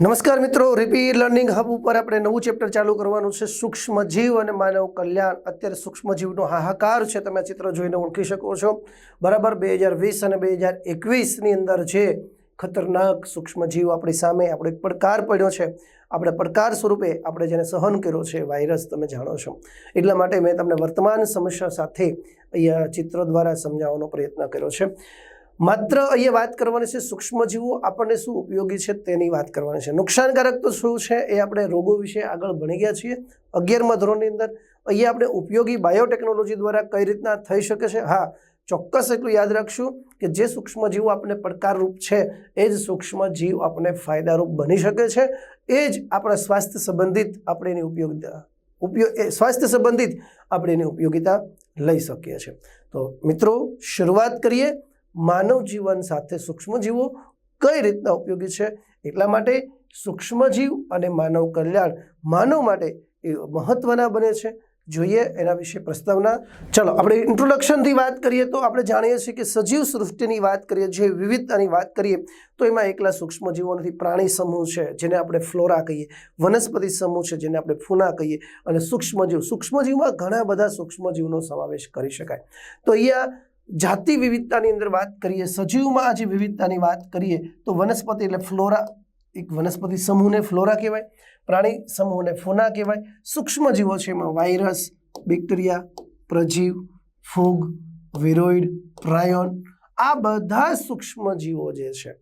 નમસ્કાર મિત્રો રિપી learning hub ઉપર આપણે નવું ચેપ્ટર ચાલુ કરવાનું છે. સૂક્ષ્મ જીવ અને માનવ કલ્યાણ. અત્યારે સૂક્ષ્મ જીવનો હાહાકાર છે. તમે ચિત્ર જોઈને ઓળખી શકો છો. બરાબર બે હજાર વીસ અને બે હજાર એકવીસની અંદર છે ખતરનાક સૂક્ષ્મ જીવ આપણી સામે આપણો એક પડકાર પડ્યો છે. આપણે પડકાર સ્વરૂપે આપણે જેને સહન કર્યો છે વાયરસ તમે જાણો છો. એટલા માટે મેં તમને વર્તમાન સમસ્યા સાથે અહીંયા ચિત્ર દ્વારા સમજાવવાનો પ્રયત્ન કર્યો છે. માત્ર અહીંયા વાત કરવાની છે સૂક્ષ્મજીવો, આપણને શું ઉપયોગી છે તેની વાત કરવાની છે. નુકસાનકારક તો શું છે એ આપણે રોગો વિશે આગળ ભણી ગયા છીએ. અગિયારમા ધોરણની અંદર અહીંયા આપણે ઉપયોગી બાયોટેકનોલોજી દ્વારા કઈ રીતના થઈ શકે છે? હા, ચોક્કસ એટલું યાદ રાખશું કે જે સૂક્ષ્મજીવો આપણને પડકારરૂપ છે, એ જ સૂક્ષ્મજીવ આપણને ફાયદારૂપ બની શકે છે. એ જ આપણા સ્વાસ્થ્ય સંબંધિત આપણે એની ઉપયોગિતા, ઉપયોગ સ્વાસ્થ્ય સંબંધિત આપણે એની ઉપયોગિતા લઈ શકીએ છીએ. તો મિત્રો, શરૂઆત કરીએ. માનવ જીવન સાથે સૂક્ષ્મજીવો કઈ રીતના ઉપયોગી છે? એટલા માટે સૂક્ષ્મજીવ અને માનવ કલ્યાણ માનવ માટે એ મહત્વના બને છે. જોઈએ એના વિશે પ્રસ્તાવના. ચલો, આપણે ઇન્ટ્રોડક્શનથી વાત કરીએ તો આપણે જાણીએ છીએ કે સજીવ સૃષ્ટિની વાત કરીએ, જે વિવિધતાની વાત કરીએ, તો એમાં એકલા સૂક્ષ્મજીવો નથી, પ્રાણી સમૂહ છે, જેને આપણે ફ્લોરા કહીએ, વનસ્પતિ સમૂહ છે, જેને આપણે ફૂના કહીએ, અને સૂક્ષ્મજીવ. સૂક્ષ્મજીવમાં ઘણા બધા સૂક્ષ્મજીવનો સમાવેશ કરી શકાય. તો અહીંયા જાતિ વિવિધતાની અંદર વાત કરીએ, સજીવમાં આજે વિવિધતાની વાત કરીએ, તો વનસ્પતિ એટલે ફ્લોરા, એક વનસ્પતિ સમૂહને ફ્લોરા કહેવાય, પ્રાણી સમૂહને ફોના કહેવાય સૂક્ષ્મ જીવો છે એમાં વાયરસ, બેક્ટેરિયા, પ્રજીવ, ફૂગ, વિરોઇડ, પ્રાયોન, આ બધા સૂક્ષ્મ જીવો જે છે,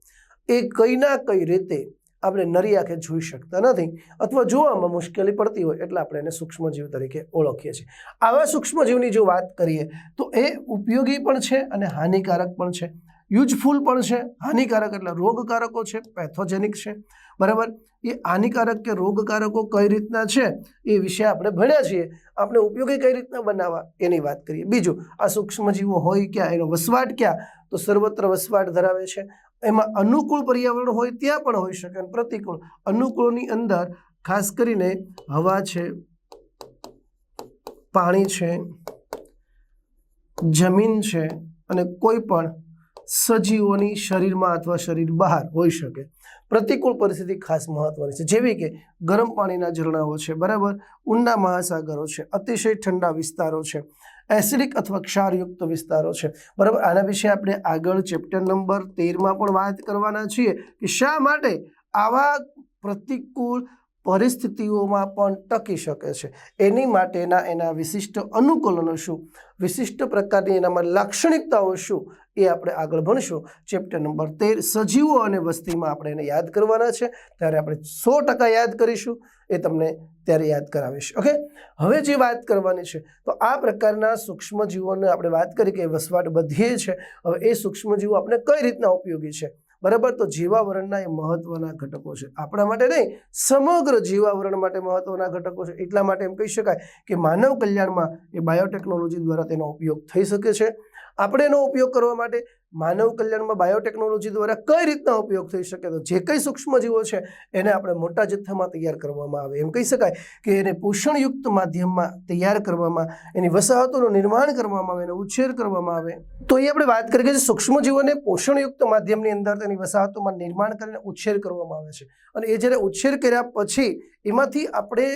એ કઈ ના કઈ રીતે આપણે નરી આંખે જોઈ શકતા નથી અથવા જોવામાં મુશ્કેલી પડતી હોય એટલે આપણે એને સૂક્ષ્મજીવ તરીકે ઓળખીએ છીએ. આવા સૂક્ષ્મજીવની જો વાત કરીએ તો એ ઉપયોગી પણ છે અને હાનિકારક પણ છે. યુઝફુલ પણ છે, હાનિકારક એટલે રોગકારકો છે, પેથોજેનિક છે. બરાબર? એ હાનિકારક કે રોગકારકો કઈ રીતના છે એ વિશે આપણે ભણ્યા છીએ. આપણે ઉપયોગી કઈ રીતના બનાવવા એની વાત કરીએ. બીજું, આ સૂક્ષ્મજીવો હોય ક્યાં, એનો વસવાટ ક્યાં? તો સર્વત્ર વસવાટ ધરાવે છે. એમાં અનુકૂળ પર્યાવરણ હોય ત્યાં પણ હોઈ શકે અને પ્રતિકૂળ. અનુકૂળની અંદર ખાસ કરીને હવા છે, પાણી છે, જમીન છે અને કોઈ પણ સજીવોની શરીરમાં અથવા શરીર બહાર હોઈ શકે. પ્રતિકૂળ પરિસ્થિતિ ખાસ મહત્વની છે. જેવી કે ગરમ પાણીના ઝરણાઓ છે, બરાબર? ઊંડા મહાસાગરો છે, અતિશય ઠંડા વિસ્તારો છે એસિડિક અથવા ક્ષારયુક્ત વિસ્તારો છે. બરાબર? આના વિશે આપણે આગળ ચેપ્ટર નંબર તેરમાં પણ વાત કરવાના છીએ કે શા માટે આવા પ્રતિકૂળ પરિસ્થિતિઓમાં પણ ટકી શકે છે. એની માટેના એના વિશિષ્ટ અનુકૂલનો શું? વિશિષ્ટ પ્રકારની એનામાં લાક્ષણિકતાઓ શું? એ આપણે આગળ ભણશું. ચેપ્ટર નંબર તેર, સજીવો અને વસ્તીમાં આપણે એને યાદ કરવાના છે. ત્યારે આપણે સો ટકા યાદ કરીશું. એ તમને ત્યારે યાદ કરાવીશ. ઓકે હવે જે વાત કરવાની છે, તો આ પ્રકારના સૂક્ષ્મજીવોને આપણે વાત કરી કે વસવાટ બધીએ છે. હવે એ સૂક્ષ્મજીવો આપણે કઈ રીતના ઉપયોગી છે? બરાબર? તો જીવાવરણના એ મહત્વના ઘટકો છે. આપણા માટે નહીં, સમગ્ર જીવાવરણ માટે મહત્વના ઘટકો છે. એટલા માટે એમ કહી શકાય કે માનવ કલ્યાણમાં એ બાયોટેકનોલોજી દ્વારા તેનો ઉપયોગ થઈ શકે છે. આપણે એનો ઉપયોગ કરવા માટે માનવ કલ્યાણમાં બાયોટેકનોલોજી દ્વારા કઈ રીતના ઉપયોગ થઈ શકે તો જે કંઈ સૂક્ષ્મજીવો છે એને આપણે મોટા જથ્થામાં તૈયાર કરવામાં આવે. એમ કહી શકાય કે એને પોષણયુક્ત માધ્યમમાં તૈયાર કરવામાં, એની વસાહતોનું નિર્માણ કરવામાં આવે, એનો ઉછેર કરવામાં આવે. તો એ આપણે વાત કરીએ કે સૂક્ષ્મજીવોને પોષણયુક્ત માધ્યમની અંદર તેની વસાહતોમાં નિર્માણ કરીને ઉછેર કરવામાં આવે છે. અને એ જ્યારે ઉછેર કર્યા પછી એમાંથી આપણે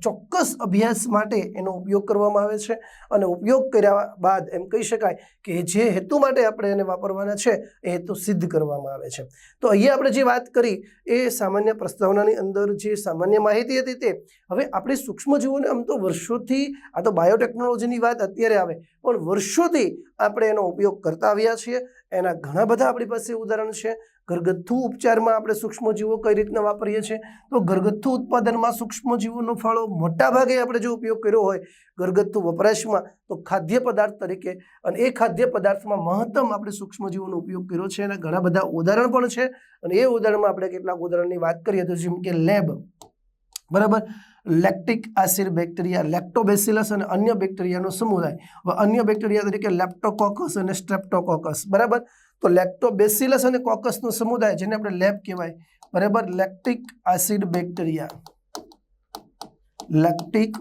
ચોક્કસ અભ્યાસ માટે એનો ઉપયોગ કરવામાં આવે છે અને ઉપયોગ કર્યા બાદ એમ કહી શકાય કે જે હેતુ માટે આપણે એને વાપરવાના છે, એ હેતુ સિદ્ધ કરવામાં આવે છે. તો અહીંયા આપણે જે વાત કરી એ સામાન્ય પ્રસ્તાવનાની અંદર જે સામાન્ય માહિતી હતી તે, હવે આપણે સૂક્ષ્મજીવોને આમ તો વર્ષોથી, આ તો બાયોટેકનોલોજીની વાત અત્યારે આવે, પણ વર્ષોથી આપણે એનો ઉપયોગ કરતા આવ્યા છીએ. એના ઘણા બધા આપણી પાસે ઉદાહરણ છે. ઘરગથ્થુ ઉપચારમાં આપણે સૂક્ષ્મજીવો કઈ રીતના વાપરીએ છીએ? તો ઘરગથ્થુ ઉત્પાદનમાં સૂક્ષ્મજીવોનો ફાળો મોટા ભાગે આપણે જો ઉપયોગ કર્યો હોય ઘરગથ્થુ વપરાશમાં, તો ખાદ્ય પદાર્થ તરીકે અને એ ખાદ્ય પદાર્થમાં મહત્તમ આપણે સૂક્ષ્મજીવોનો ઉપયોગ કર્યો છે અને ઘણા બધા ઉદાહરણ પણ છે. અને એ ઉદાહરણમાં આપણે કેટલાક ઉદાહરણની વાત કરીએ તો જેમ કે લેબ, બરાબર? લેક્ટિક એસિડ બેક્ટેરિયા, લેક્ટોબેસિલસ અને અન્ય બેક્ટેરિયાનો સમુદાય. અન્ય બેક્ટેરિયા તરીકે લેપ્ટોકોકસ અને સ્ટ્રેપ્ટોકોકસ, બરાબર? તો લેક્ટોબેસિલસ અને કોકસનો સમુદાય, જેને આપણે લેબ કહેવાય, બરાબર? Lactic acid bacteria lactic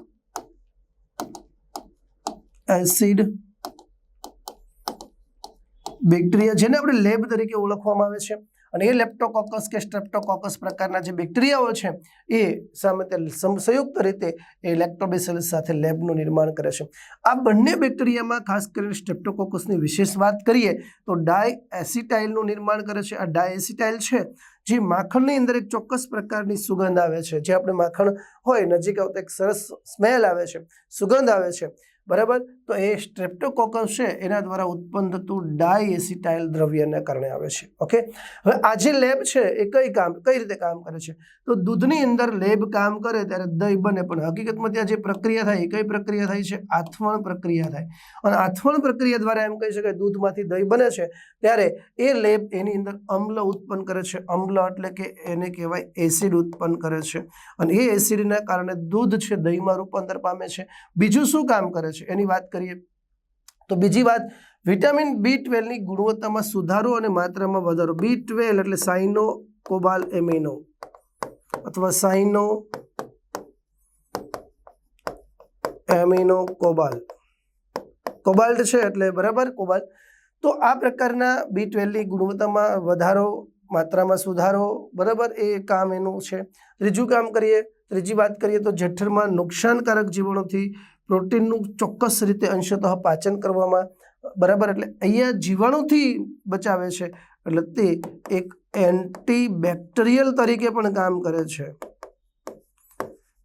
acid bacteria જેને આપણે લેબ તરીકે ઓળખવામાં આવે છે. અને એ લેપ્ટોકોકસ કે સ્ટ્રેપ્ટોકોકસ પ્રકારના જે બેક્ટેરિયાઓ છે, એ સામે સંયુક્ત રીતે એ લેક્ટોબેસિલસ સાથે લેબનું નિર્માણ કરે છે. આ બંને બેક્ટેરિયામાં ખાસ કરીને સ્ટ્રેપ્ટોકોકસની વિશેષ વાત કરીએ, તો ડાય એસિટાઇલનું નિર્માણ કરે છે. આ ડાય એસિટાઇલ છે, જે માખણની અંદર એક ચોક્કસ પ્રકારની સુગંધ આવે છે. જે આપણે માખણ હોય, નજીક આવતા એક સરસ સ્મેલ આવે છે, સુગંધ આવે છે. બરાબર? તો એ સ્ટ્રેપ્ટોકોકસ છે, એના દ્વારા ઉત્પન્ન થતું ડાયએસિટાઇલ દ્રવ્યને કારણે આવે છે. ઓકે? હવે આ જે લેબ છે, એ કઈ કામ, કઈ રીતે કામ કરે છે? તો દૂધની અંદર લેબ કામ કરે ત્યારે દહીં બને, પણ હકીકતમાં ત્યાં જે પ્રક્રિયા થાય, એ કઈ પ્રક્રિયા થાય છે? આથવણ પ્રક્રિયા થાય. અને આથવણ પ્રક્રિયા દ્વારા એમ કહી શકાય, દૂધમાંથી દહીં બને છે, ત્યારે એ લેબ એની અંદર અમ્લ ઉત્પન્ન કરે છે. અમ્લ એટલે કે એને કહેવાય એસિડ ઉત્પન્ન કરે છે. અને એ એસિડના કારણે દૂધ છે, દહીંમાં રૂપાંતર પામે છે. બીજું શું કામ કરે છે. એની વાત કરીએ તો બીજી વાત, વિટામિન બી ટ્વેલ્વની ગુણવત્તામાં સુધારો અને માત્રામાં વધારો. બી ટ્વેલ્વ એટલે સાઇનો કોબાલ એમિનો અથવા સાઇનો એમિનો કોબાલ કોબાલ્ટ છે એટલે બરાબર કોબાલ્ટ. તો આ પ્રકારના બી ટ્વેલ્વની ગુણવત્તામાં વધારો, માત્રામાં સુધારો, બરાબર એ કામ એનું છે. ત્રીજું કામ કરીએ, ત્રીજી વાત કરીએ તો જઠરમાં નુકસાનકારક જીવાણુથી પ્રોટીનનું ચોક્કસ રીતે અંશતઃ પાચન કરવામાં, બરાબર, એટલે અહીંયા જીવાણુથી બચાવે છે, એટલે તે એક એન્ટીબેક્ટેરિયલ તરીકે પણ કામ કરે છે.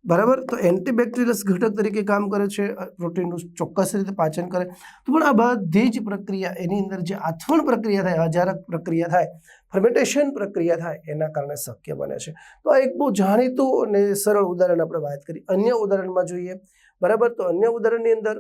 બરાબર? તો એન્ટીબેક્ટેરિયલ ઘટક તરીકે કામ કરે છે, પ્રોટીનનું ચોક્કસ રીતે પાચન કરે. તો પણ આ બધી જ પ્રક્રિયા, એની અંદર જે આથવણ પ્રક્રિયા થાય હજારક પ્રક્રિયા થાય, ફર્મેન્ટેશન પ્રક્રિયા થાય, એના કારણે શક્ય બને છે. તો આ એક બહુ જાણીતું અને સરળ ઉદાહરણ આપણે વાત કરી. અન્ય ઉદાહરણમાં જોઈએ બરાબર? તો અન્ય ઉદાહરણની અંદર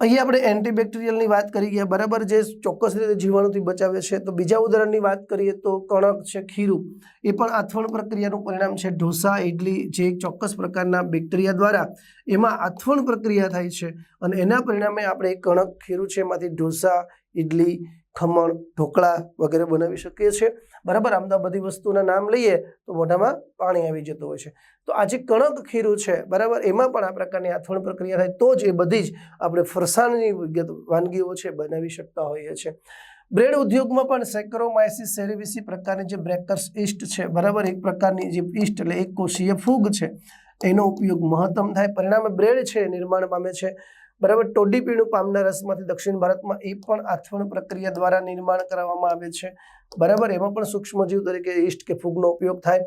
અહીંયા આપણે એન્ટીબેક્ટેરિયલની વાત કરી ગયા, બરાબર? જે ચોક્કસ રીતે જીવાણુથી બચાવે છે. તો બીજા ઉદાહરણની વાત કરીએ તો કણક છે, ખીરું. એ પણ આથવણ પ્રક્રિયાનું પરિણામ છે. ઢોસા ઇડલી જે એક ચોક્કસ પ્રકારના બેક્ટેરિયા દ્વારા એમાં આથવણ પ્રક્રિયા થાય છે. અને એના પરિણામે આપણે કણક, ખીરું છે, એમાંથી ઢોસા ઇડલી ખમણ, ઢોકળા વગેરે બનાવી શકીએ છીએ. બરાબર, આમ બધી વસ્તુના નામ લઈએ તો મોઢામાં પાણી આવી જતું હોય છે. તો આ જે કણક ખીરું છે, બરાબર, એમાં પણ આ પ્રકારની આથવણ પ્રક્રિયા થાય તો જ એ બધી જ આપણે ફરસાણની વાનગીઓ છે બનાવી શકતા હોઈએ છીએ. બ્રેડ ઉદ્યોગમાં પણ સેક્રોમાઇસિસ સેરેવિસી પ્રકારની જે બ્રેકર્સ ઇસ્ટ છે, બરાબર, એક પ્રકારની જે ઇસ્ટ એટલે એક કોષીય ફૂગ છે, એનો ઉપયોગ મહત્તમ થાય. પરિણામે બ્રેડ છે નિર્માણ પામે છે. બરાબર? ટોડી પીણું પામના રસમાંથી દક્ષિણ ભારતમાં એ પણ આથવણ પ્રક્રિયા દ્વારા નિર્માણ કરવામાં આવે છે. બરાબર? એમાં પણ સૂક્ષ્મજીવ તરીકે ઈસ્ટ કે ફૂગનો ઉપયોગ થાય.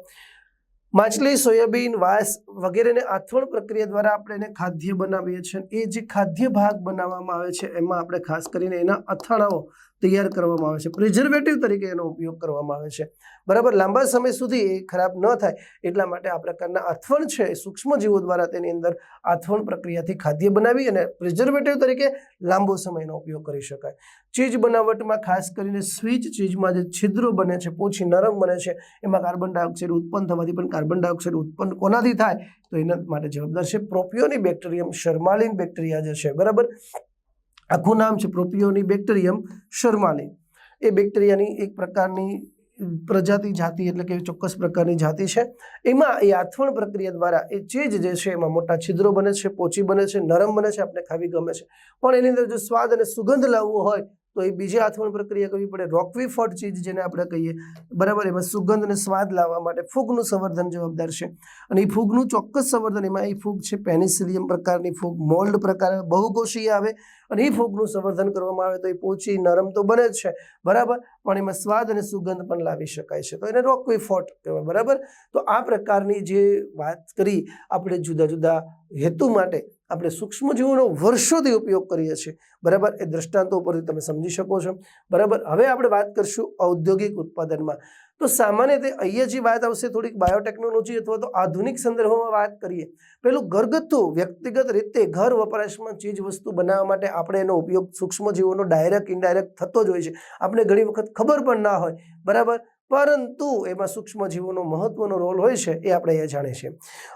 માછલી, સોયાબીન, વાસ વગેરેને આથવણ પ્રક્રિયા દ્વારા આપણે એને ખાદ્ય બનાવીએ છીએ. એ જે ખાદ્ય ભાગ બનાવવામાં આવે છે, એમાં આપણે ખાસ કરીને એના અથાણાઓ તૈયાર કરવામાં આવે છે. પ્રિઝર્વેટિવ તરીકે એનો ઉપયોગ કરવામાં આવે છે. બરાબર? લાંબા સમય સુધી એ ખરાબ ન થાય, એટલા માટે આ પ્રકારના આથવણ છે, એ સૂક્ષ્મજીવો દ્વારા તેની અંદર આથવણ પ્રક્રિયાથી ખાદ્ય બનાવી અને પ્રિઝર્વેટિવ તરીકે લાંબો સમયનો ઉપયોગ કરી શકાય. ચીજ બનાવટમાં ખાસ કરીને સ્વીચ ચીજમાં જે છિદ્રો બને છે, પોછી નરમ બને છે, એમાં કાર્બન ડાયોક્સાઇડ ઉત્પન્ન થવાથી પણ કાર્બન ડાયોક્સાઇડ ઉત્પન્ન કોનાથી થાય? તો એના માટે જવાબદાર છે પ્રોપિયોની બેક્ટેરિયમ શર્માલિન બેક્ટેરિયા જે છે, બરાબર? આખું નામ છે પ્રોપિયોની બેક્ટેરિયમ શર્માલિન. એ બેક્ટેરિયાની એક પ્રકારની પ્રજાતિ, જાતિ એટલે કે ચોક્કસ પ્રકારની જાતિ છે. એમાં એ આથવણ પ્રક્રિયા દ્વારા એ ચીજ જે છે એમાં મોટા છિદ્રો બને છે, પોચી બને છે, નરમ બને છે આપણે ખાવી ગમે છે. પણ એની અંદર જો સ્વાદ અને સુગંધ લાવવો હોય તો એ બીજી આથવણ પ્રક્રિયા કરવી પડે. રોકવી ફોર્ટ ચીજ જેને આપણે કહીએ. બરાબર? એમાં સુગંધ અને સ્વાદ લાવવા માટે ફૂગનું સંવર્ધન જવાબદાર છે. અને એ ફૂગનું ચોક્કસ સંવર્ધન, એમાં એ ફૂગ છે પેનિસિલિયમ પ્રકારની ફૂગ મોલ્ડ પ્રકાર બહુકોષીય આવે અને એ ફૂગનું સંવર્ધન કરવામાં આવે તો એ પોચી, નરમ તો બને જ છે. બરાબર? પણ એમાં સ્વાદ અને સુગંધ પણ લાવી શકાય છે. તો એને રોકવી ફોર્ટ કહેવાય. બરાબર? તો આ પ્રકારની જે વાત કરી આપણે જુદા જુદા હેતુ માટે આપણે સૂક્ષ્મજીવોનો વર્ષોથી ઉપયોગ કરીએ છીએ. બરાબર? એ દ્રષ્ટાંતો ઉપરથી તમે સમજી શકો છો. બરાબર? હવે આપણે વાત કરીશું ઔદ્યોગિક ઉત્પાદનમાં. તો સામાન્ય રીતે અહીંયા જે વાત આવશે, થોડીક બાયોટેકનોલોજી અથવા તો આધુનિક સંદર્ભમાં વાત કરીએ પેલું ઘરગથ્થુ વ્યક્તિગત રીતે ઘર વપરાશમાં ચીજ વસ્તુ બનાવવા માટે આપણે એનો ઉપયોગ સૂક્ષ્મજીવોનો ડાયરેક્ટ ઇનડાયરેક્ટ થતો જ હોય છે. આપણે ઘણી વખત ખબર પણ ના હોય. બરાબર? પરંતુ એમાં સૂક્ષ્મજીવોનો મહત્વનો રોલ હોય છે એ આપણે અહીંયા જાણીએ છીએ.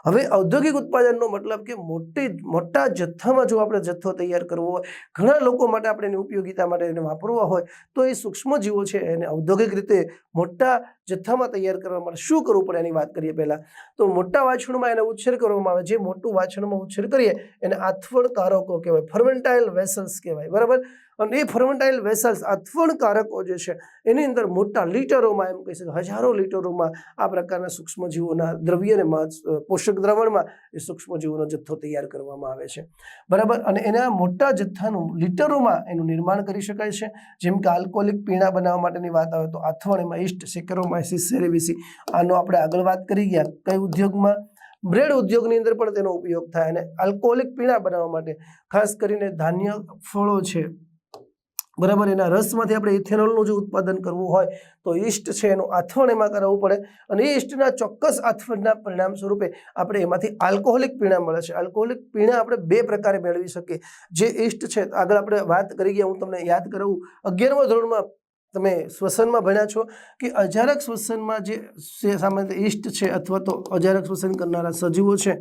હવે ઔદ્યોગિક ઉત્પાદનનો મતલબ કે મોટી, મોટા જથ્થામાં જો આપણે જથ્થો તૈયાર કરવો હોય, ઘણા લોકો માટે આપણે એની ઉપયોગિતા માટે એને વાપરવા હોય, તો એ સૂક્ષ્મજીવો છે એને ઔદ્યોગિક રીતે મોટા જથ્થામાં તૈયાર કરવા માટે શું કરવું પડે એની વાત કરીએ પહેલાં. તો મોટા વાછણમાં એને ઉછેર કરવામાં આવે. જે મોટું વાછણમાં ઉછેર કરીએ એને આથવણ કારકો કહેવાય, ફર્મેન્ટાઇલ વેસલ્સ કહેવાય. બરાબર? અને એ ફર્મેન્ટાઇલ વેસલ્સ અથવણકારકો જે છે, એની અંદર મોટા લીટરોમાં એમ કહી શકાય, હજારો લીટરોમાં આ પ્રકારના સૂક્ષ્મજીવોના દ્રવ્યને પોષક દ્રવણમાં એ સૂક્ષ્મજીવોનો જથ્થો તૈયાર કરવામાં આવે છે. બરાબર? અને એના મોટા જથ્થાનું લીટરોમાં એનું નિર્માણ કરી શકાય છે. જેમ કે આલ્કોહોલિક પીણા બનાવવા માટેની વાત આવે તો અથવણ એમાં ઈસ્ટ સેકેરોમાઇસિસ સેરેવિસી, આનો આપણે આગળ વાત કરી ગયા. કઈ ઉદ્યોગમાં? બ્રેડ ઉદ્યોગની અંદર પણ તેનો ઉપયોગ થાય અને આલ્કોહોલિક પીણા બનાવવા માટે ખાસ કરીને ધાન્ય ફળો છે. બરાબર? એના રસમાંથી આપણે ઇથેનોલનું જો ઉત્પાદન કરવું હોય, તો ઈસ્ટ છે એનું આથવણ એમાં કરાવવું પડે. અને એ ઈસ્ટના ચોક્કસ આથવણના પરિણામ સ્વરૂપે આપણે એમાંથી આલ્કોહોલિક પીણા મળે છે. આલ્કોહોલિક પીણા આપણે બે પ્રકારે મેળવી શકીએ. જે ઈસ્ટ છે, આગળ આપણે વાત કરી ગયા, હું તમને યાદ કરાવું અગિયારમા ધોરણમાં તમે શ્વસનમાં ભણ્યા છો કે અજારક શ્વસનમાં જે સામાન્ય ઈસ્ટ છે અથવા તો અજારક શ્વસન કરનારા સજીવો છે,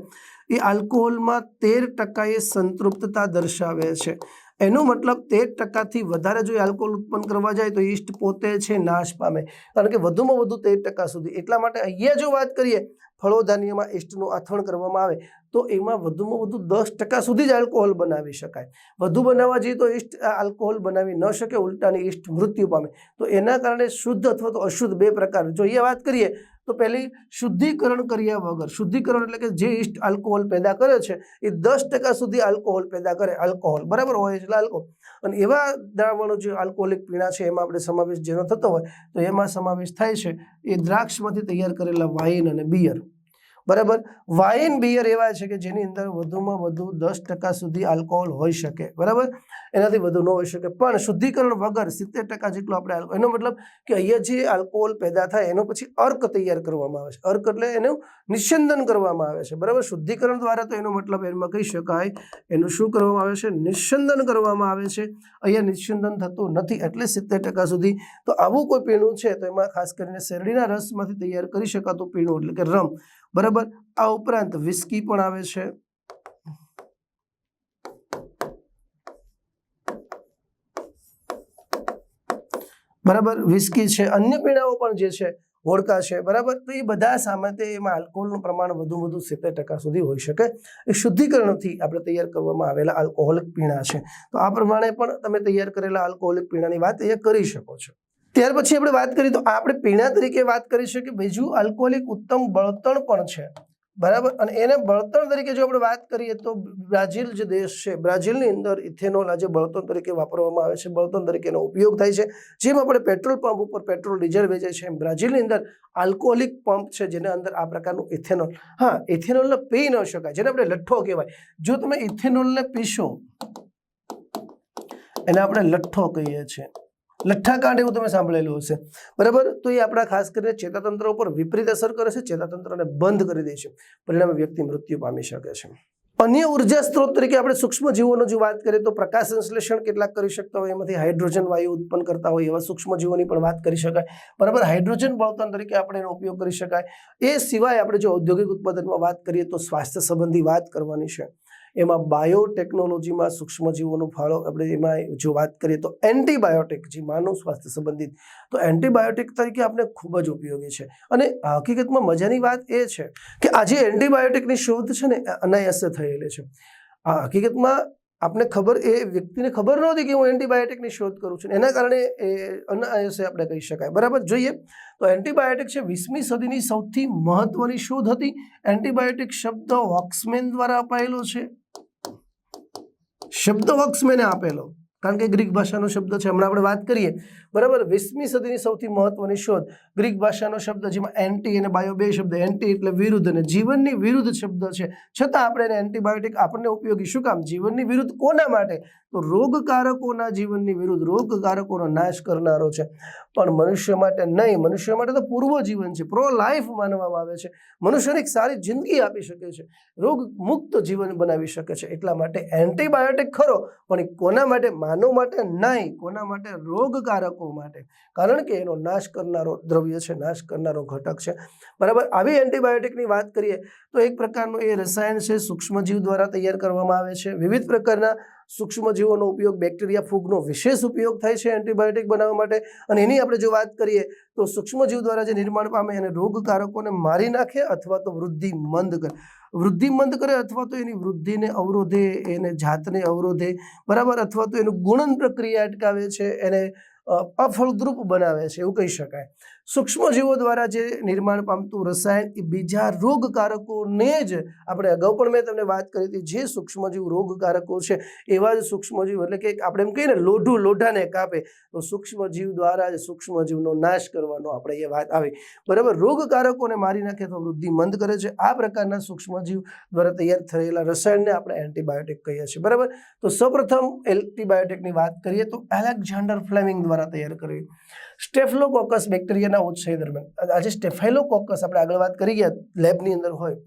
એ આલ્કોહોલમાં તેર ટકાએ સંતૃપ્તતા દર્શાવે છે. એનો મતલબ તેર ટકાથી વધારે જો આલ્કોહોલ ઉત્પન્ન કરવા જાય તો ઈસ્ટ પોતે છે નાશ પામે. કારણ કે વધુમાં વધુ તેર ટકા સુધી. એટલા માટે અહીંયા જો વાત કરીએ ફળો ધાન્યમાં ઈસ્ટનું આથણ કરવામાં આવે, તો એમાં વધુમાં વધુ દસ ટકા સુધી જ આલ્કોહોલ બનાવી શકાય. વધુ બનાવવા જઈએ તો ઈસ્ટ આલ્કોહોલ બનાવી ન શકે, ઉલટાની ઈસ્ટ મૃત્યુ પામે. તો એના કારણે શુદ્ધ અથવા તો અશુદ્ધ બે પ્રકાર. જો અહીંયા વાત કરીએ તો પહેલી શુદ્ધિકરણ કર્યા વગર, શુદ્ધિકરણ એટલે કે જે ઈસ્ટ આલ્કોહોલ પેદા કરે છે, એ દસ ટકા સુધી આલ્કોહોલ પેદા કરે, આલ્કોહોલ, બરાબર હોય એટલે આલ્કોહોલ. અને એવા દ્રાવણો જે આલ્કોહોલિક પીણા છે, એમાં આપણે સમાવેશ જેનો થતો હોય, તો એમાં સમાવેશ થાય છે એ દ્રાક્ષમાંથી તૈયાર કરેલા વાઇન અને બિયર. બરાબર? વાઇન બિયર એવા છે કે જેની અંદર વધુમાં વધુ દસ ટકા સુધી આલ્કોહોલ હોઈ શકે. બરાબર? એનાથી વધુ ન હોઈ શકે. પણ શુદ્ધિકરણ વગર સિત્તેર ટકા જેટલો આપણે એનો મતલબ કે અહીંયા જે આલ્કોહોલ પેદા થાય એનો પછી અર્ક તૈયાર કરવામાં આવે છે. અર્ક એટલે એનું નિસ્યંદન કરવામાં આવે છે. બરાબર? શુદ્ધિકરણ દ્વારા તો એનો મતલબ એમાં કહી શકાય. એનું શું કરવામાં આવે છે? નિસ્યંદન કરવામાં આવે છે. અહીંયા નિસ્યંદન થતું નથી. એટલે સિત્તેર ટકા સુધી. તો આવું કોઈ પીણું છે તો એમાં ખાસ કરીને શેરડીના રસમાંથી તૈયાર કરી શકાતું પીણું એટલે કે રમ. બરાબર? આ ઉપરાંત વિસ્કી પણ આવે છે. બરાબર? વિસ્કી છે. અન્ય પીણાઓ પણ જે છે વોડકા છે, બરાબર? તો એ બધા સામે એમાં આલ્કોહોલનું પ્રમાણ વધુ વધુ સિત્તેર ટકા સુધી હોઈ શકે. એ શુદ્ધિકરણથી આપણે તૈયાર કરવામાં આવેલા આલ્કોહોલિક પીણા છે. તો આ પ્રમાણે પણ તમે તૈયાર કરેલા આલ્કોહોલિક પીણાની વાત અહીંયા કરી શકો છો. ત્યાર પછી આપણે વાત કરીએ તો આપણે પીણા તરીકે વાત કરીશું કે બીજું આલ્કોહોલિક ઉત્તમ બળતણ પણ છે. બરાબર? અને એને બળતણ તરીકે જો આપણે વાત કરીએ તો બ્રાઝિલ જે દેશ છે, બ્રાઝિલની અંદર ઇથેનોલ આજે બળતણ તરીકે વાપરવામાં આવે છે. બળતણ તરીકે એનો ઉપયોગ થાય છે. જેમ આપણે પેટ્રોલ પંપ ઉપર પેટ્રોલ, ડીઝલ વેચે છે બ્રાઝિલની અંદર આલ્કોહોલિક પંપ છે, જેના અંદર આ પ્રકારનું ઇથેનોલ. હા, ઇથેનોલને પી ન શકાય, જેને આપણે લઠ્ઠો કહેવાય. જો તમે ઇથેનોલને પીશો, એને આપણે લઠ્ઠો કહીએ છીએ. લઠ્ઠાકાંડ એવું તમે સાંભળેલું હશે. બરાબર? તો એ આપણા ખાસ કરીને ચેતાતંત્ર ઉપર વિપરીત અસર કરે છે. ચેતાતંત્રને બંધ કરી દે છે. પરિણામે વ્યક્તિ મૃત્યુ પામી શકે છે. અન્ય ઊર્જા સ્ત્રોત તરીકે આપણે સૂક્ષ્મ જીવોનો જો વાત કરીએ તો પ્રકાશ સંશ્લેષણ કેટલાક કરી શકતા હોય. એમાંથી હાઇડ્રોજન વાયુ ઉત્પન્ન કરતા હોય એવા સૂક્ષ્મ જીવોની પણ વાત કરી શકાય. બરાબર? હાઇડ્રોજન બળતણ તરીકે આપણે એનો ઉપયોગ કરી શકાય. એ સિવાય આપણે જો ઔદ્યોગિક ઉત્પાદનમાં વાત કરીએ તો સ્વાસ્થ્ય સંબંધી વાત કરવાની છે. એમાં બાયોટેકનોલોજીમાં સૂક્ષ્મજીવોનો ફાળો, આપણે એમાં જો વાત કરીએ તો એન્ટીબાયોટિક, જે માનવ સ્વાસ્થ્ય સંબંધિત, તો એન્ટીબાયોટિક તરીકે આપણે ખૂબ જ ઉપયોગી છે. અને હકીકતમાં મજાની વાત એ છે કે આજે એન્ટીબાયોટિકની શોધ છે ને અનાયાસે થયેલી છે. આ હકીકતમાં આપને ખબર, એ વ્યક્તિને ખબર નહોતી કે હું એન્ટીબાયોટિકની શોધ કરું છું. એના કારણે એ અનાયાસે આપણે કહી શકાય. બરાબર? જોઈએ. તો એન્ટીબાયોટિક છે વીસમી સદીની સૌથી મહત્વની શોધ હતી. એન્ટીબાયોટિક શબ્દ વોક્સમેન દ્વારા અપાયેલો છે. શબ્દ વોક્સમેને આપેલો. કારણ કે ગ્રીક ભાષાનો શબ્દ છે. હમણાં આપણે વાત કરીએ. બરાબર? વીસમી સદીની સૌથી મહત્વની શોધ ગ્રીક ભાષાનો શબ્દ જેમાં એન્ટી અને બાયો બે શબ્દ. એન્ટી એટલે વિરુદ્ધ અને જીવનની વિરુદ્ધ શબ્દ છે. છતાં આપણે એને એન્ટીબાયોટિક આપણને ઉપયોગી શું કામ? જીવનની વિરુદ્ધ કોના માટે? તો રોગકારકોના જીવનની વિરુદ્ધ. રોગકારકોનો નાશ કરનારો છે. પણ મનુષ્ય માટે નહીં. મનુષ્ય માટે તો પૂર્વ જીવન છે. પ્રો લાઈફ માનવામાં આવે છે. મનુષ્યને એક સારી જિંદગી આપી શકે છે. રોગ મુક્ત જીવન બનાવી શકે છે. એટલા માટે એન્ટીબાયોટિક ખરો, પણ કોના માટે? માનવ માટે નહીં. કોના માટે? રોગકારકો માટે. કારણ કે એનો નાશ કરનારો દ્રવ્ય છે, નાશ કરનારો ઘટક છે. બરાબર? આવી એન્ટીબાયોટિકની વાત કરીએ, તો એક પ્રકારનું એ રસાયણ છે, સૂક્ષ્મજીવ દ્વારા તૈયાર કરવામાં આવે છે. વિવિધ પ્રકારના સૂક્ષ્મજીવોનો ઉપયોગ બેક્ટેરિયા ફૂગનો વિશેષ ઉપયોગ થાય છે એન્ટીબાયોટિક બનાવવા માટે. અને એની આપણે જો વાત કરીએ, તો સૂક્ષ્મજીવ દ્વારા જે નિર્માણ પામે એને રોગકારકોને મારી નાખે અથવા તો વૃદ્ધિ મંદ કરે. વૃદ્ધિ મંદ કરે અથવા તો એની વૃદ્ધિને અવરોધે, એને જાતને અવરોધે. બરાબર? અથવા તો એનું ગુણન પ્રક્રિયા અટકાવે છે, એને અફળદ્રુપ બનાવે છે એવું કહી શકાય. સૂક્ષ્મજીવો દ્વારા જે નિર્માણ પામતું રસાયણ એ બીજા રોગકારકોને જ આપણે અગાઉ પણ મેં તમને વાત કરી હતી, જે સૂક્ષ્મજીવ રોગકારકો છે, એવા જ સૂક્ષ્મજીવ એટલે કે આપણે એમ કહીએ ને, લોઢું લોઢાને કાપે, તો સૂક્ષ્મજીવ દ્વારા જ સૂક્ષ્મજીવનો નાશ કરવાનો આપણે એ વાત આવી. બરાબર, રોગકારકોને મારી નાખે તો વૃદ્ધિ મંદ કરે છે. આ પ્રકારના સૂક્ષ્મજીવ દ્વારા તૈયાર થયેલા રસાયણને આપણે એન્ટીબાયોટિક કહીએ છીએ. બરાબર? તો સૌપ્રથમ એન્ટીબાયોટિકની વાત કરીએ તો એલેક્ઝાન્ડર ફ્લેમિંગ દ્વારા તૈયાર કરવી. સ્ટેફલોકોકસ બેક્ટેરિયાના ઉત્સય દરમિયાન. આજે સ્ટેફાઇલોકોકસ આપણે આગળ વાત કરી ગયા લેબની અંદર હોય,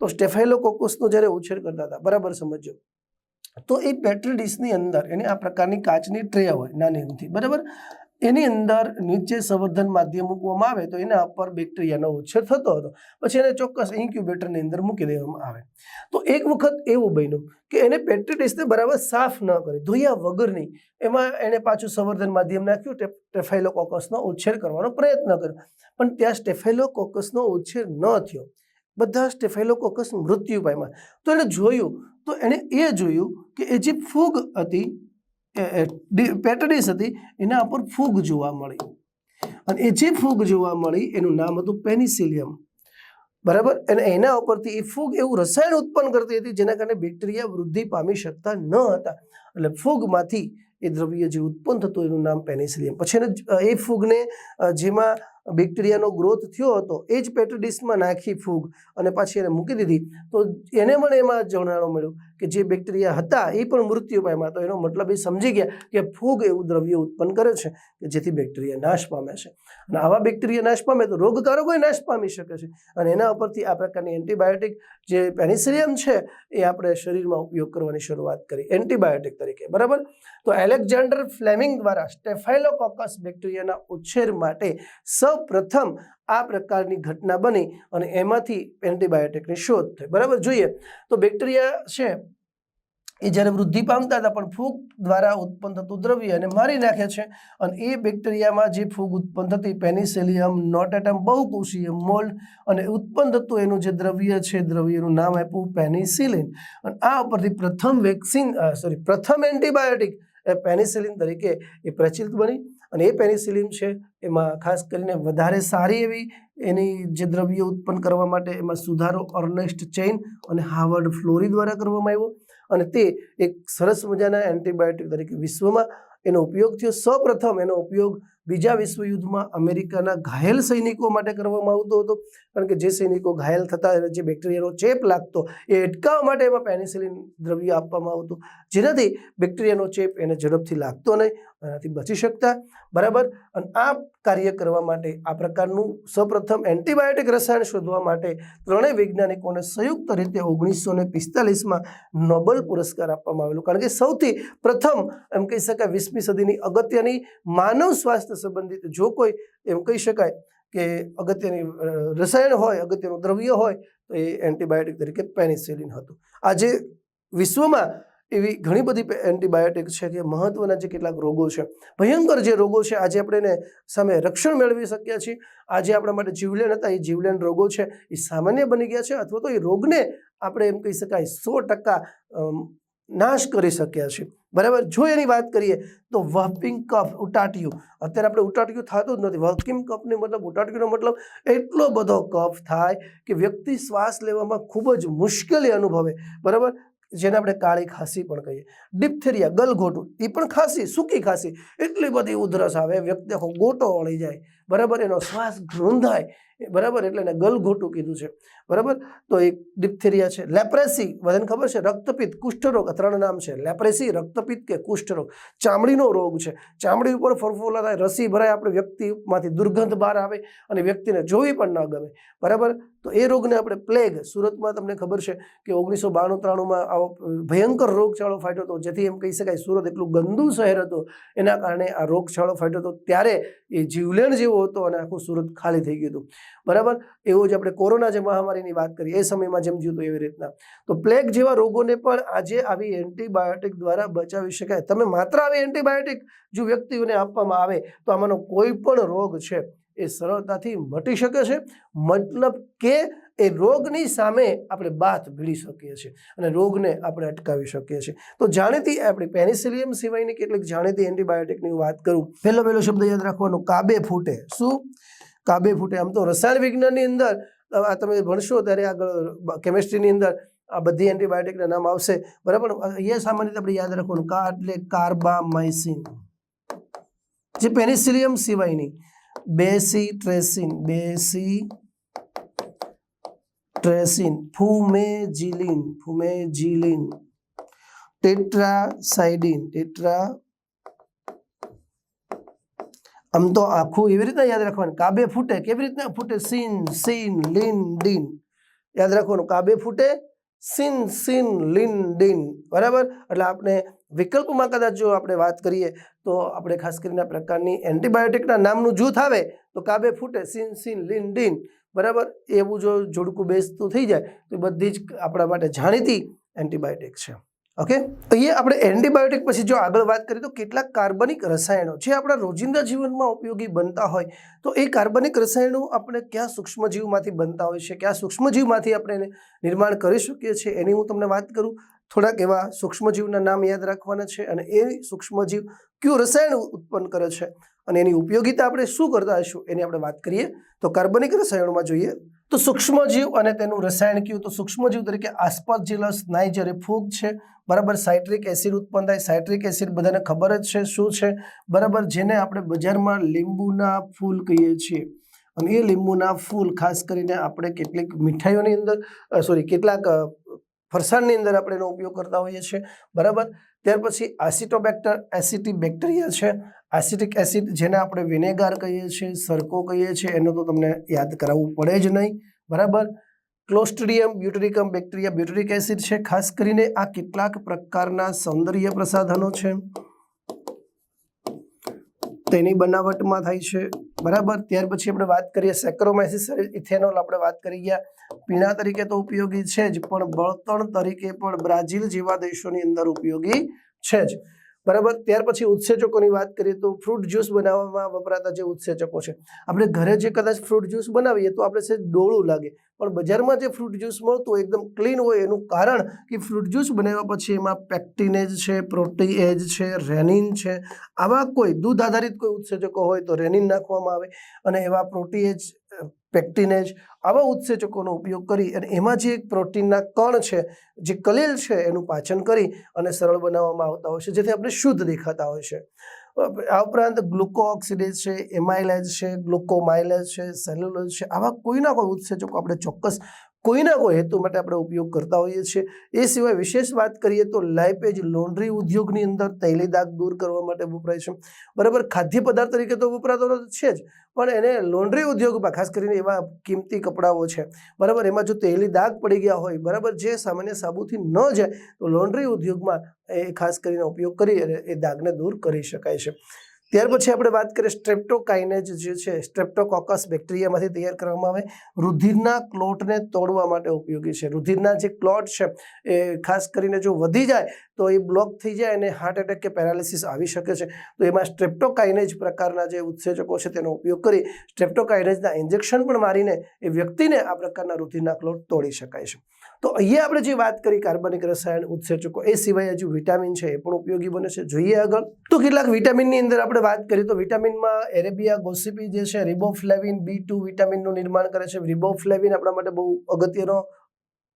તો સ્ટેફાઇલોકોકસનો જ્યારે ઉછેર કરતા હતા, બરાબર સમજો તો એ પેટ્રી ડીશની અંદર, એને આ પ્રકારની કાચની ટ્રે હોય, નાની એમથી બરાબર? એની અંદર નીચે સંવર્ધન માધ્યમ મૂકવામાં આવે તો એના ઉપર બેક્ટેરિયાનો ઉછેર થતો હતો. પછી એને ચોક્કસ ઇન્ક્યુબેટરની અંદર મૂકી દેવામાં આવે. તો એક વખત એવું બન્યું કે એને પેટ્રીડિસને બરાબર સાફ ન કરી, ધોયા વગરની એમાં એણે પાછું સંવર્ધન માધ્યમ નાખ્યું ટે- ટેફાઇલોકોકસનો ઉછેર કરવાનો પ્રયત્ન કર્યો. પણ ત્યાં સ્ટેફાઇલોકોકસનો ઉછેર ન થયો. બધા સ્ટેફાઇલોકોકસ મૃત્યુ પામ્યા. તો એણે જોયું, તો એણે એ જોયું કે એ જે ફૂગ હતી પેટડીસ હતી, એના ઉપર ફૂગ જોવા મળી. અને એ જે ફૂગ જોવા મળી, એનું નામ હતું પેનિસિલિયમ. બરાબર? અને એના ઉપરથી એ ફૂગ એવું રસાયણ ઉત્પન્ન કરતી હતી, જેના કારણે બેક્ટેરિયા વૃદ્ધિ પામી શકતા ન હતા. એટલે ફૂગમાંથી એ દ્રવ્ય જે ઉત્પન્ન થતું, એનું નામ પેનિસિલિયમ. પછી એ ફૂગને જેમાં બેક્ટેરિયાનો ગ્રોથ થયો હતો, એ જ પેટ્રોડિસમાં નાખી ફૂગ અને પાછી એને મૂકી દીધી. તો એને પણ એમાં જણાણો મળ્યું. કે જે બેક્ટેરિયા હતા એ પણ મૃત્યુ પામ્યા. તો એનો મતલબ એ સમજી ગયા કે ફૂગ એવું દ્રવ્ય ઉત્પન્ન કરે છે કે જેથી બેક્ટેરિયા નાશ પામે છે. અને આવા બેક્ટેરિયા નાશ પામે તો રોગકારકો નાશ પામી શકે છે. અને એના ઉપરથી આ પ્રકારની એન્ટીબાયોટિક જે પેનિસિલિયમ છે એ આપણે શરીરમાં ઉપયોગ કરવાની શરૂઆત કરી. એન્ટીબાયોટિક તરીકે. બરાબર? તો એલેક્ઝાન્ડર ફ્લેમિંગ દ્વારા સ્ટેફાઇલોકોકસ બેક્ટેરિયાના ઉછેર માટે સૌપ્રથમ આ પ્રકારની ઘટના બની અને એમાંથી એન્ટીબાયોટિકની શોધ થઈ. બરાબર? જોઈએ. તો બેક્ટેરિયા છે, એ જ્યારે વૃદ્ધિ પામતા હતા, પણ ફૂગ દ્વારા ઉત્પન્ન થતું દ્રવ્ય એને મારી નાખે છે અને એ બેક્ટેરિયામાં જે ફૂગ ઉત્પન્ન થતી, પેનિસેલિયમ, નોટેટમ, બહુકોષીય મોલ્ડ અને ઉત્પન્ન થતું એનું જે દ્રવ્ય છે, દ્રવ્યનું નામ આપ્યું પેનિસિલિન. અને આ ઉપરથી પ્રથમ વેક્સિન સોરી પ્રથમ એન્ટીબાયોટિક એ પેનિસિલિન તરીકે એ પ્રચલિત બની. અને એ પેનિસિલિન છે, એમાં ખાસ કરીને વધારે સારી એવી એની જે દ્રવ્ય ઉત્પન્ન કરવા માટે એમાં સુધારો અર્નેસ્ટ ચેઇન અને હાવર્ડ ફ્લોરી દ્વારા કરવામાં આવ્યો. અને તે એક સરસ મજાના એન્ટીબાયોટિક તરીકે વિશ્વમાં એનો ઉપયોગ થયો. સૌપ્રથમ એનો ઉપયોગ બીજા વિશ્વયુદ્ધમાં અમેરિકાના ઘાયલ સૈનિકો માટે કરવામાં આવતો હતો. કારણ કે જે સૈનિકો ઘાયલ થતા જે બેક્ટેરિયાનો ચેપ લાગતો એ અટકાવવા માટે એમાં પેનિસિલિન દ્રવ્ય આપવામાં આવતું. જેનાથી બેક્ટેરિયાનો ચેપ એને ઝડપથી લાગતો નહીં એનાથી બચી શકતા. બરાબર? અને આ કાર્ય કરવા માટે આ પ્રકારનું સૌપ્રથમ એન્ટીબાયોટિક રસાયણ શોધવા માટે ત્રણેય વૈજ્ઞાનિકોને સંયુક્ત રીતે ઓગણીસો ને પિસ્તાલીસમાં નોબેલ પુરસ્કાર આપવામાં આવેલો. કારણ કે સૌથી પ્રથમ એમ કહી શકાય વીસમી સદીની અગત્યની માનવ સ્વાસ્થ્ય સંબંધિત જો કોઈ એમ કહી શકાય કે અગત્યની રસાયણ હોય, અગત્યનું દ્રવ્ય હોય, તો એ એન્ટીબાયોટિક તરીકે પેનિસિલિન હતું. આજે વિશ્વમાં એવી ઘણી બધી એન્ટીબાયોટિક છે કે મહત્વના જે કેટલાક રોગો છે. ભયંકર જે રોગો છે, આજે આપણે એને સામે રક્ષણ મેળવી શક્યા છીએ. આજે આપણા માટે જીવલેણ હતા, એ જીવલેણ રોગો છે, એ સામાન્ય બની ગયા છે, અથવા તો એ રોગને આપણે એમ કહી શકાય સો ટકા નાશ કરી શક્યા છે બરાબર? જો એની વાત કરીએ તો વપિંગ કફ ઉટાટિયું. અત્યારે આપણે ઉટાટિયું થતું જ નથી. વર્કિંગ કફની મતલબ, ઉટાટિયુંનો મતલબ એટલો બધો કફ થાય કે વ્યક્તિ શ્વાસ લેવામાં ખૂબ જ મુશ્કેલી અનુભવે. બરાબર? જેને આપણે કાળી ખાંસી પણ કહીએ. ડિપ્થેરિયા, ગલઘોટું એ પણ ખાંસી, સૂકી ખાંસી. એટલી બધી ઉધરસ આવે, વ્યક્તિ આખો ગોટો વળી જાય. બરાબર? એનો શ્વાસ રૂંધાય એ બરાબર એટલે એને ગલઘોટું કીધું છે. બરાબર? તો એક ડિપ્થેરિયા છે. લેપ્રેસી બધાને ખબર છે? રક્તપિત્ત, કુષ્ઠરોગ ત્રણ નામ છે. લેપ્રેસી રક્તપિત્ત કે કુષ્ઠરોગ. ચામડીનો રોગ છે. ચામડી ઉપર ફરફોલા થાય રસી ભરાય, આપણે વ્યક્તિમાંથી દુર્ગંધ બહાર આવે અને વ્યક્તિને જોવી પણ ન ગમે. બરાબર? તો એ રોગને આપણે પ્લેગ સુરતમાં તમને ખબર છે કે ઓગણીસો બાણું ત્રાણુંમાં આવો ભયંકર રોગચાળો ફાટ્યો હતો. જેથી એમ કહી શકાય સુરત એટલું ગંદુ શહેર હતું. એના કારણે આ રોગચાળો ફાટ્યો હતો. ત્યારે એ જીવલેણ જેવો હતો અને આખું સુરત ખાલી થઈ ગયું હતું. બરાબર? એવો જ આપણે કોરોના જે મહામારીની વાત કરી એ સમયમાં જેમ જીવતું એવી રીતના. તો પ્લેગ જેવા રોગોને પણ આજે આવી એન્ટીબાયોટિક દ્વારા બચાવી શકાય. તમે માત્ર આવી એન્ટીબાયોટિક જો વ્યક્તિઓને આપવામાં આવે, તો આમાંનો કોઈ પણ રોગ છે, એ સરળતાથી મટી શકે છે. મતલબ કે એ રોગની સામે આપણે બાથ ભીડી શકીએ છીએ અને રોગને આપણે અટકાવી શકીએ છીએ. તો જાણીતી આપણી પેનિસિલિયમ સિવાયની કેટલીક જાણીતી એન્ટીબાયોટિકની વાત કરું. પહેલો પહેલો શબ્દ યાદ રાખવાનો, કાબે ફૂટે. શું? કાબે ફૂટે. આમ તો રસાયણ વિજ્ઞાનની અંદર, આ તમે ભણશો ત્યારે આગળ કેમિસ્ટ્રીની અંદર આ બધી એન્ટીબાયોટિકના નામ આવશે. બરાબર? અહીંયા સામાન્ય રીતે આપણે યાદ રાખવાનું. કા એટલે કાર્બામાઇસિન. જે પેનિસિલિયમ સિવાયની. બેસી ટ્રેસિન બેસી ટ્રેસિન ફુમેજિલિન ફુમેજિલિન. ટેટ્રાસાઇડિન ટેટ્રા આમ તો આખું એવી રીતના યાદ રાખવાનું. કાબે ફૂટે, કેવી રીતના ફૂટે? સીન સીન, લીન, ડીન. યાદ રાખવાનું, કાબે ફૂટે, સિન સિન, લિન, ડીન. બરાબર? એટલે આપણે વિકલ્પમાં કદાચ જો આપણે વાત કરીએ, તો આપણે ખાસ કરીને પ્રકારની એન્ટીબાયોટિકના નામનું જૂથ આવે, તો કાબે ફૂટે, સિન સિન, લિન, ડીન. બરાબર? એવું જો જોડકું બેસતું થઈ જાય, તો બધી જ આપણા માટે જાણીતી એન્ટીબાયોટિક છે. ઓકે અહીંયા આપણે એન્ટીબાયોટિક પછી જો આગળ વાત કરીએ તો કેટલાક કાર્બનિક રસાયણો જે આપણા રોજિંદા જીવનમાં ઉપયોગી બનતા હોય, તો એ કાર્બનિક રસાયણો આપણે કયા સૂક્ષ્મજીવમાંથી બનતા હોય છે, કયા સૂક્ષ્મજીવમાંથી આપણે એને નિર્માણ કરી શકીએ છીએ, એની હું તમને વાત કરું. થોડાક એવા સૂક્ષ્મજીવના નામ યાદ રાખવાના છે અને એ સૂક્ષ્મજીવ કયું રસાયણ ઉત્પન્ન કરે છે અને એની ઉપયોગિતા આપણે શું કરતા હશું, એની આપણે વાત કરીએ. તો કાર્બનિક રસાયણોમાં જોઈએ તો સૂક્ષ્મજીવ અને તેનું રસાયણ કયું? તો સૂક્ષ્મજીવ તરીકે આસ્પરજિલસ નાઇજર એ ફૂગ છે, બરાબર સાઇટ્રિક એસિડ ઉત્પન્ન થાય. સાઇટ્રિક એસિડ બધાને ખબર જ છે શું છે? બરાબર જેને આપણે બજારમાં લીંબુના ફૂલ કહીએ છીએ. અને એ લીંબુના ફૂલ ખાસ કરીને આપણે કેટલીક મીઠાઈઓની અંદર સોરી કેટલાક ફરસાણની અંદર આપણે એનો ઉપયોગ કરતા હોઈએ છીએ. બરાબર? ત્યાર પછી આસિટોબેક્ટર એસિટી બેક્ટેરિયા છે. એસિટિક એસિડ જેને આપણે વિનેગાર કહીએ છીએ સરકો કહીએ છીએ, એનું તો તમને યાદ કરાવવું પડે જ નહીં. બરાબર? ક્લોસ્ટ્રિડિયમ બ્યુટરિકમ બેક્ટેરિયા બ્યુટરિક એસિડ છે. ખાસ કરીને આ કેટલાક પ્રકારના સૌંદર્ય પ્રસાધનો છે. તેની બનાવટમાં થાય છે. બરાબર? ત્યાર પછી આપણે વાત કરીએ સેક્રોમાઇસિસ ઇથેનોલ આપણે વાત કરી ગયા. પીણા તરીકે તો ઉપયોગી છે જ, પણ બળતણ તરીકે પણ બ્રાઝિલ જેવા દેશોની અંદર ઉપયોગી છે જ. બરાબર? ત્યાર પછી ઉત્સેચકોની વાત કરીએ તો ફ્રૂટ જ્યુસ બનાવવામાં વપરાતા જે ઉત્સેચકો છે, આપણે ઘરે જે કદાચ ફ્રૂટ જ્યુસ બનાવીએ તો આપણે છે ડોળું લાગે. પણ બજારમાં જે ફ્રૂટ જ્યુસ મળતું એકદમ ક્લીન હોય, એનું કારણ કે ફ્રૂટ જ્યુસ બનાવ્યા પછી એમાં પેક્ટિનેજ છે પ્રોટીએજ છે, રેનિન છે, આવા કોઈ દૂધ આધારિત કોઈ ઉત્સેચકો હોય તો રેનિન નાખવામાં આવે અને એવા પ્રોટીએજ પેક્ટિનેજ આવા ઉત્સેચકોનો ઉપયોગ કરી અને એમાં જે એક પ્રોટીનના કણ છે, જે કલીલ છે, એનું પાચન કરી અને સરળ બનાવવામાં આવતા હોય છે, જેથી આપણે શુદ્ધ દેખાતા હોય છે. આ ઉપરાંત ગ્લુકોઓક્સિડેઝ છે એમાઇલેઝ છે, ગ્લુકોમાઇલેજ છે, સેલ્યુલોઝ છે, આવા કોઈના કોઈ ઉત્સેચકો આપણે ચોક્કસ કોઈના કોઈ હેતુ માટે આપણે ઉપયોગ કરતા હોઈએ છીએ. એ સિવાય વિશેષ વાત કરીએ તો લાઇપેજ લોન્ડ્રી ઉદ્યોગની અંદર તૈલી દાગ દૂર કરવા માટે વપરાય છે. બરાબર, ખાદ્ય પદાર્થ તરીકે તો વપરાતો છે જ, પણ એને લોન્ડ્રી ઉદ્યોગમાં ખાસ કરીને એવા કિંમતી કપડાઓ છે. બરાબર, એમાં જો તેલી દાગ પડી ગયા હોય, બરાબર, જે સામાન્ય સાબુથી ન જાય, તો લોન્ડ્રી ઉદ્યોગમાં એ ખાસ કરીને ઉપયોગ કરી અને એ દાગને દૂર કરી શકાય છે. ત્યાર પછી આપણે વાત કરીએ સ્ટ્રેપ્ટોકાઇનેજ જે છે, સ્ટ્રેપ્ટોકોકસ બેક્ટેરિયામાંથી તૈયાર કરવામાં આવે. રુધિરના ક્લોટને તોડવા માટે ઉપયોગી છે. રુધિરના જે ક્લોટ છે, એ ખાસ કરીને જો વધી જાય તો એ બ્લોક થઈ જાય અને હાર્ટ એટેક કે પેરાલિસિસ આવી શકે છે. તો એમાં સ્ટ્રેપ્ટોકાઇનેજ પ્રકારના જે ઉત્સેચકો છે તેનો ઉપયોગ કરી સ્ટ્રેપ્ટોકાઇનેજના ઇન્જેક્શન પણ મારીને એ વ્યક્તિને આ પ્રકારના રુધિરના ક્લોટ તોડી શકાય છે. તો અહીંયા આપણે જે વાત કરી કાર્બનિક રસાયણ ઉત્સેચકો, એ સિવાય હજુ વિટામિન છે એ પણ ઉપયોગી બને છે. જોઈએ આગળ. તો કેટલાક વિટામિનની અંદર આપણે વાત કરીએ તો વિટામિનમાં એરેબિયા, ગોસિપી જે છે રિબોફ્લેવિન બી ટુ વિટામિનનું નિર્માણ કરે છે. રિબોફ્લેવિન આપણા માટે બહુ અગત્યનો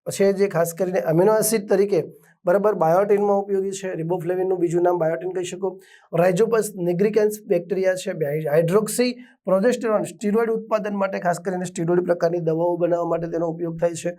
છે જે ખાસ કરીને અમિનો એસિડ તરીકે બરાબર બાયોટિનમાં ઉપયોગી છે, રિબોફ્લેવિનનું બીજું નામ બાયોટિન કહી શકો. રાઇઝોપસ નિગ્રિકેન્સ બેક્ટેરિયા છે હાઇડ્રોક્સી પ્રોજેસ્ટેરોન સ્ટીરોઇડ ઉત્પાદન માટે, ખાસ કરીને સ્ટીરોઇડ પ્રકારની દવાઓ બનાવવા માટે તેનો ઉપયોગ થાય છે.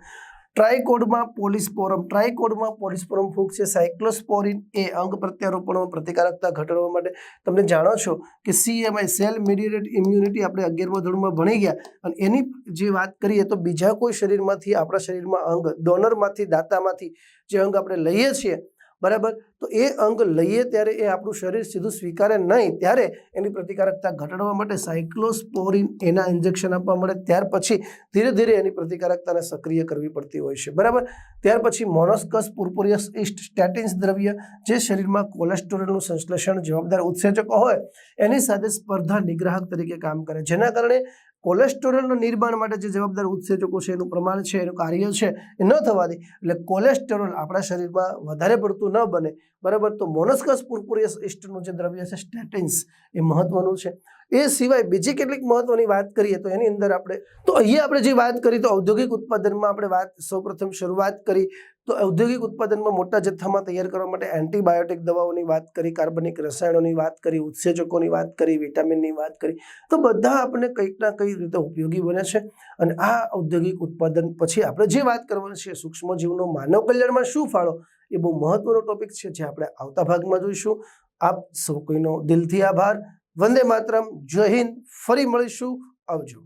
ટ્રાયકોડમાં પોલિસ્પોરમ ટ્રાયકોડમાં પોલિસ્પોરમ ફૂગ છે સાયક્લોસ્પોરિન એ અંગ પ્રત્યારોપણમાં પ્રતિકારકતા ઘટાડવા માટે. તમે જાણો છો કે સીએમઆઈ સેલ મીડિયેટેડ ઇમ્યુનિટી આપણે અગિયારમા ધોરણમાં ભણી ગયા. અને એની જે વાત કરીએ તો બીજા કોઈ શરીરમાંથી આપણા શરીરમાં અંગ ડોનરમાંથી દાતામાંથી જે અંગ આપણે લઈએ છીએ બરાબર? તો એ અંગ લઈએ ત્યારે એ આપણું શરીર સીધું સ્વીકારે નહીં, ત્યારે એની પ્રતિકારકતા ઘટાડવા માટે સાયક્લોસ્પોરિન એના ઇન્જેક્શન આપવા મળે. ત્યાર પછી ધીરે ધીરે એની પ્રતિકારકતાને સક્રિય કરવી પડતી હોય છે. બરાબર? ત્યાર પછી મોનોસ્કસ પુરપુરિયસ ઇસ્ટ સ્ટેટિન્સ દ્રવ્ય, જે શરીરમાં કોલેસ્ટ્રોલનું સંશ્લેષણ જવાબદાર ઉત્સેચકો હોય, એની સાથે સ્પર્ધા નિગ્રાહક તરીકે કામ કરે. જેના કારણે કોલેસ્ટ્રોલના નિર્માણ માટે જે જવાબદાર ઉત્સેચકો છે, એનું પ્રમાણ છે, એનું કાર્ય છે, એ ન થવાથી, એટલે કોલેસ્ટ્રોલ આપણા શરીરમાં વધારે પડતું ન બને. બરાબર? તો મોનસ્કસ પુર્પુરિયસ ઇસ્ટનું જે દ્રવ્ય છે, સ્ટેટિન્સ, એ મહત્વનું છે. એ સિવાય બીજી કેટલીક મહત્વની વાત કરીએ તો એની અંદર આપણે તો અહીંયા આપણે જે વાત કરી, તો ઔદ્યોગિક ઉત્પાદનમાં આપણે વાત સૌપ્રથમ શરૂઆત કરી. તો ઔદ્યોગિક ઉત્પાદનમાં મોટા જથ્થામાં તૈયાર કરવા માટે એન્ટીબાયોટિક દવાઓની વાત કરી, કાર્બનિક રસાયણોની વાત કરી ઉત્સેચકોની વાત કરી, વિટામિનની વાત કરી. તો બધા આપણને કંઈક ના કઈ રીતે ઉપયોગી બને છે. અને આ ઔદ્યોગિક ઉત્પાદન પછી આપણે જે વાત કરવાની છે, સૂક્ષ્મજીવનો માનવ કલ્યાણમાં શું ફાળો, એ બહુ મહત્વનો ટોપિક છે, જે આપણે આવતા ભાગમાં જોઈશું. આપ સૌ કોઈનો દિલથી આભાર. વંદે માતરમ. જય હિન્દ. ફરી મળીશું. આવજો.